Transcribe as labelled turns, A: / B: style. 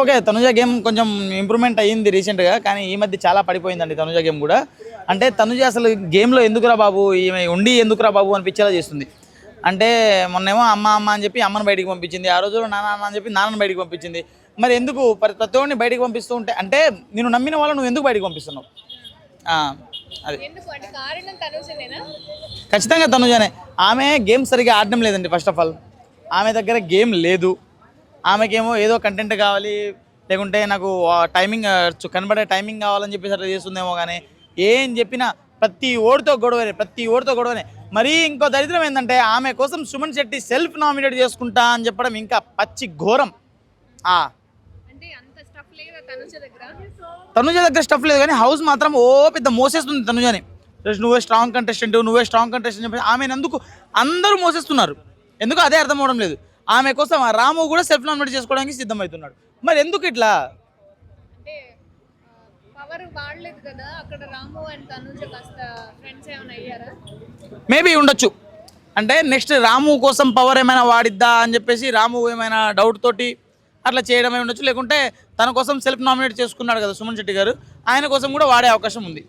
A: Okay Tanuja game కొంచెం improvement అయ్యింది రీసెంట్గా కానీ ఈ మధ్య చాలా పడిపోయిందండి తనుజ గేమ్ కూడా. అంటే తనుజ అసలు గేమ్లో ఎందుకురా బాబు? ఈమె ఉండి ఎందుకురా బాబు అనిపించేలా చేస్తుంది. అంటే మొన్నేమో అమ్మ అమ్మ అని చెప్పి అమ్మని బయటికి పంపించింది. ఆ రోజు నాన్న నాన్న అని చెప్పి నాన్నని బయటికి పంపించింది. మరి ఎందుకు ప్రతి ప్రతి ఒక్కరిని బయటికి పంపిస్తూ ఉంటే అంటే నేను నమ్మిన వాళ్ళు నువ్వు ఎందుకు బయటికి పంపిస్తున్నావు? అది. ఖచ్చితంగా తనుజానే. ఆమె గేమ్ సరిగా ఆడడం లేదండి ఫస్ట్ ఆఫ్ ఆల్. ఆమె దగ్గర గేమ్ లేదు. ఆమెకేమో ఏదో కంటెంట్ కావాలి లేకుంటే నాకు టైమింగ్ కనబడే టైమింగ్ కావాలని చెప్పేసి అట్లా చేస్తుందేమో కానీ ఏం చెప్పినా ప్రతి ఓడితో గొడవనే ప్రతి ఓడితో గొడవనే. మరీ ఇంకో దరిద్రం ఏంటంటే ఆమె కోసం సుమన్ శెట్టి సెల్ఫ్ నామినేట్ చేసుకుంటా అని చెప్పడం ఇంకా పచ్చి ఘోరం.
B: తనుజ దగ్గర?
A: స్టఫ్ లేదు కానీ హౌస్ మాత్రం ఓ పెద్ద మోసేస్తుంది తనుజని. నువ్వే స్ట్రాంగ్ కంటెస్టెంట్ నువ్వే స్ట్రాంగ్ కంటెస్టెంట్ చెప్పి ఆమె ఎందుకు అందరూ మోసేస్తున్నారు. ఎందుకు అదే అర్థం అవడం లేదు. ఆమె కోసం ఆ రాము కూడా సెల్ఫ్ నామినేట్ చేసుకోవడానికి సిద్ధమవుతున్నాడు మరి ఎందుకు ఇట్లా?
B: అంటే పవర్ వాడలేదు కదా అక్కడ రాము అండ్ తనుజ కాస్త ఫ్రెండ్స్ ఏమైనా అయ్యారా?
A: మేబీ ఉండొచ్చు. అంటే నెక్స్ట్ రాము కోసం పవర్ ఏమైనా వాడిద్దా అని చెప్పేసి రాము ఏమైనా డౌట్ తోటి అట్లా చేయడమే ఉండొచ్చు. లేకుంటే తన కోసం సెల్ఫ్ నామినేట్ చేసుకున్నాడు కదా సుమన్ శెట్టి గారు ఆయన కోసం కూడా వాడే అవకాశం ఉంది.